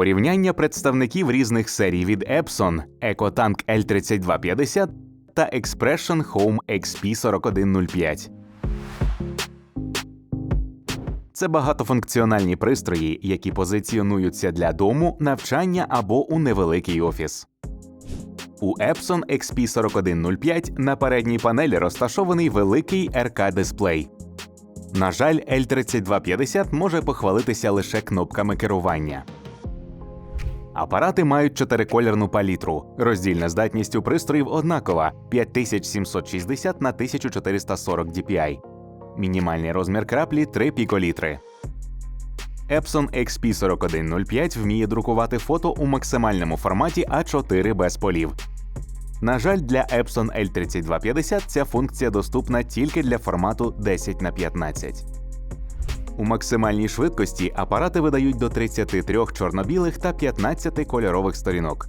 порівняння представників різних серій від Epson, EcoTank L3250 та Expression Home XP4105. Це багатофункціональні пристрої, які позиціонуються для дому, навчання або у невеликий офіс. У Epson XP4105 на передній панелі розташований великий РК-дисплей. На жаль, L3250 може похвалитися лише кнопками керування. Апарати мають чотириколірну палітру. Роздільна здатність у пристроїв однакова 5760 на 1440 dpi. Мінімальний розмір краплі 3 піколітри. Epson XP4105 вміє друкувати фото у максимальному форматі А4 без полів. На жаль, для Epson L3250 ця функція доступна тільки для формату 10 на 15. У максимальній швидкості апарати видають до 33 чорно-білих та 15 кольорових сторінок.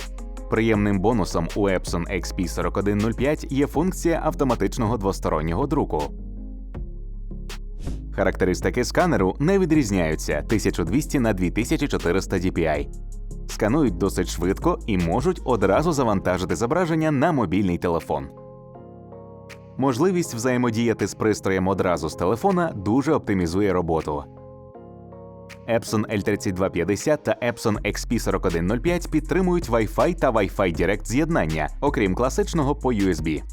Приємним бонусом у Epson XP4105 є функція автоматичного двостороннього друку. Характеристики сканеру не відрізняються 1200 на 2400 dpi. Сканують досить швидко і можуть одразу завантажити зображення на мобільний телефон. Можливість взаємодіяти з пристроєм одразу з телефона дуже оптимізує роботу. Epson L3250 та Epson XP4105 підтримують Wi-Fi та Wi-Fi Direct з'єднання, окрім класичного по USB.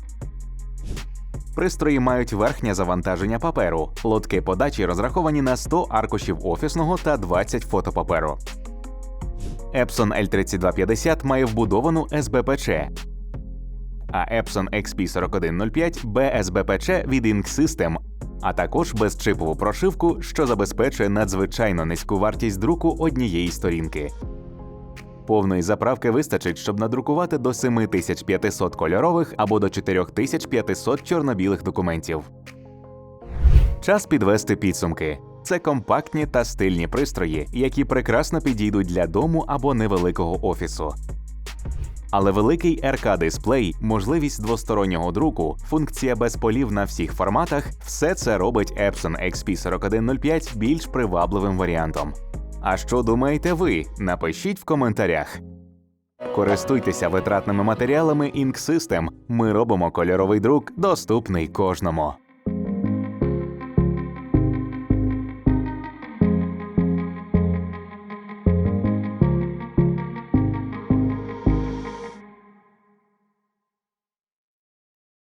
Пристрої мають верхнє завантаження паперу. Лотки подачі розраховані на 100 аркушів офісного та 20 фотопаперу. Epson L3250 має вбудовану СБПЧ, а Epson XP4105 БСБПЧ від Ink System, а також безчипову прошивку, що забезпечує надзвичайно низьку вартість друку однієї сторінки. Повної заправки вистачить, щоб надрукувати до 7500 кольорових або до 4500 чорно-білих документів. Час підвести підсумки. Це компактні та стильні пристрої, які прекрасно підійдуть для дому або невеликого офісу. Але великий РК-дисплей, можливість двостороннього друку, функція без полів на всіх форматах все це робить Epson XP4105 більш привабливим варіантом. А що думаєте ви? Напишіть в коментарях. Користуйтеся витратними матеріалами Ink. Ми робимо кольоровий друк доступний кожному.